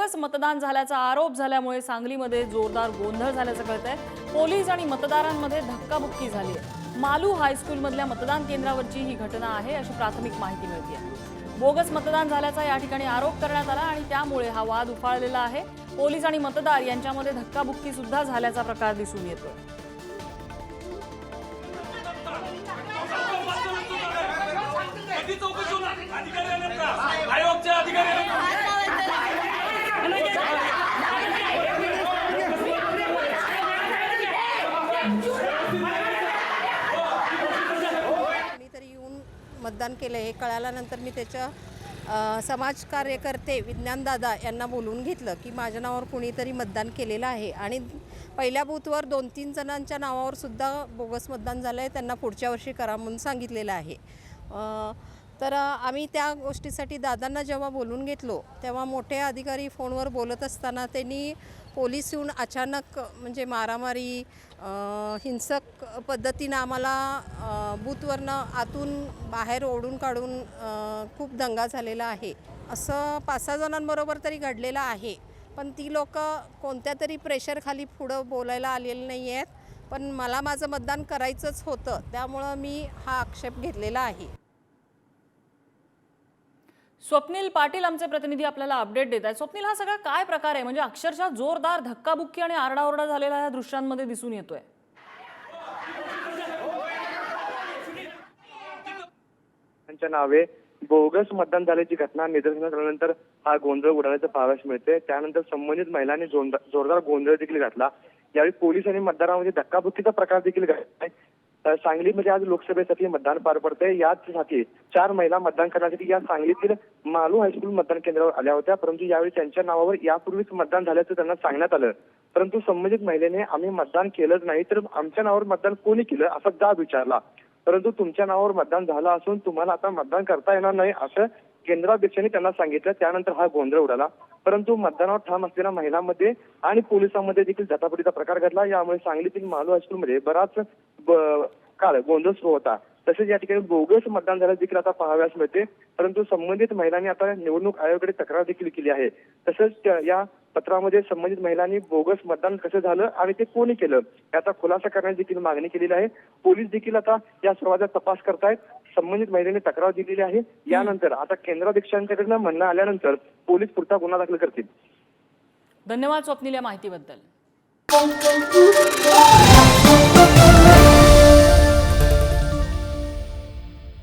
Bogus मतदान झाल्याचा आरोप झाल्यामुळे सांगलीमध्ये जोरदार गोंधळ झाल्याचं कळतंय. पोलीस आणि मतदारांमध्ये धक्काबुक्की झाली आहे. मालू हायस्कूलमधल्या मतदान केंद्रावरची ही घटना आहे अशी प्राथमिक माहिती मिळते बोगस मतदान झाल्याचा या ठिकाणी आरोप करण्यात आला आणि त्यामुळे हा वाद उफाळलेला आहे. पोलीस आणि मतदार यांच्यामध्ये धक्काबुक्की सुद्धा झाल्याचा प्रकार दिसून येतोय. मतदान केलं हे कळाल्यानंतर मी त्याच्या समाज कार्यकर्ते विज्ञानदादा यांना बोलवून घेतलं की माझ्या नावावर कुणीतरी मतदान केलेलं आहे. आणि पहिल्या बूथवर दोन तीन जणांच्या नावावर सुद्धा बोगस मतदान झालं आहे त्यांना पुढच्या वर्षी करा म्हणून सांगितलेलं आहे. तर आम्ही त्या गोष्टीसाठी दादांना जेव्हा बोलून घेतलो तेव्हा मोठे अधिकारी फोनवर बोलत असताना त्यांनी पोलीस येऊन अचानक म्हणजे मारामारी हिंसक पद्धतीनं आम्हाला बूथवरनं आतून बाहेर ओढून काढून खूप दंगा झालेला आहे. असं पाच सहा जणांबरोबर तरी घडलेलं आहे. पण ती लोक कोणत्या तरी प्रेशरखाली पुढं बोलायला आलेली नाही आहेत पण मला माझं मतदान करायचंच होतं. त्यामुळं मी हा आक्षेप घेतलेला आहे. स्वप्नील पाटील आमचे प्रतिनिधी आपल्याला अपडेट देत आहेत. स्वप्नील हा सगळा काय प्रकार आहे? म्हणजे अक्षरशः जोरदार धक्काबुक्की आणि आरडाओरडा झालेला या दृश्यांमध्ये दिसून येतोय. त्यांच्या नावे बोगस मतदान झाल्याची घटना निदर्शनास आल्यानंतर हा गोंधळ उडाल्याचं पाहावयास मिळते त्यानंतर संबंधित महिलांनी जोरदार गोंधळ देखील घातला. यावेळी पोलीस आणि मतदारांमध्ये धक्काबुक्कीचा प्रकार देखील घडलाय सांगलीमध्ये आज लोकसभेसाठी मतदान पार पडतंय. याचसाठी चार महिला मतदान करण्यासाठी या सांगलीतील मालू हायस्कूल मतदान केंद्रावर आल्या होत्या. परंतु यावेळी त्यांच्या नावावर यापूर्वीच मतदान झाल्याचं त्यांना सांगण्यात आलं. परंतु संबंधित महिलेने आम्ही मतदान केलंच नाही तर आमच्या नावावर मतदान कोणी केलं? असा जाब विचारला. परंतु तुमच्या नावावर मतदान झालं असून तुम्हाला आता मतदान करता येणार नाही असं केंद्राध्यक्षांनी त्यांना सांगितलं. त्यानंतर हा गोंधळ उडाला. परंतु मतदानावर ठाम असलेल्या महिलांमध्ये आणि पोलिसांमध्ये देखील झटापटीचा प्रकार घडला. यामुळे सांगलीतील मालू हायस्कूलमध्ये बराच काळ गोंधळ सुरू होता. तसेच या ठिकाणी बोगस मतदान झाल्यास देखील आता पाहाव्यास मिळते. परंतु संबंधित महिलांनी आता निवडणूक आयोगाकडे तक्रार देखील केली आहे. तसंच त्या- या पत्रामध्ये संबंधित महिलांनी बोगस मतदान कसं झालं आणि ते कोणी केलं याचा खुलासा करण्याची देखील मागणी केलेली आहे. पोलीस देखील आता या सर्वांचा तपास करतायत. संबंधित महिलेने तक्रार दिलेली आहे. यानंतर आता केंद्राध्यक्षांच्याकडनं म्हणणं आल्यानंतर पोलीस पुढचा गुन्हा दाखल करतील. धन्यवाद स्वप्नील या माहितीबद्दल.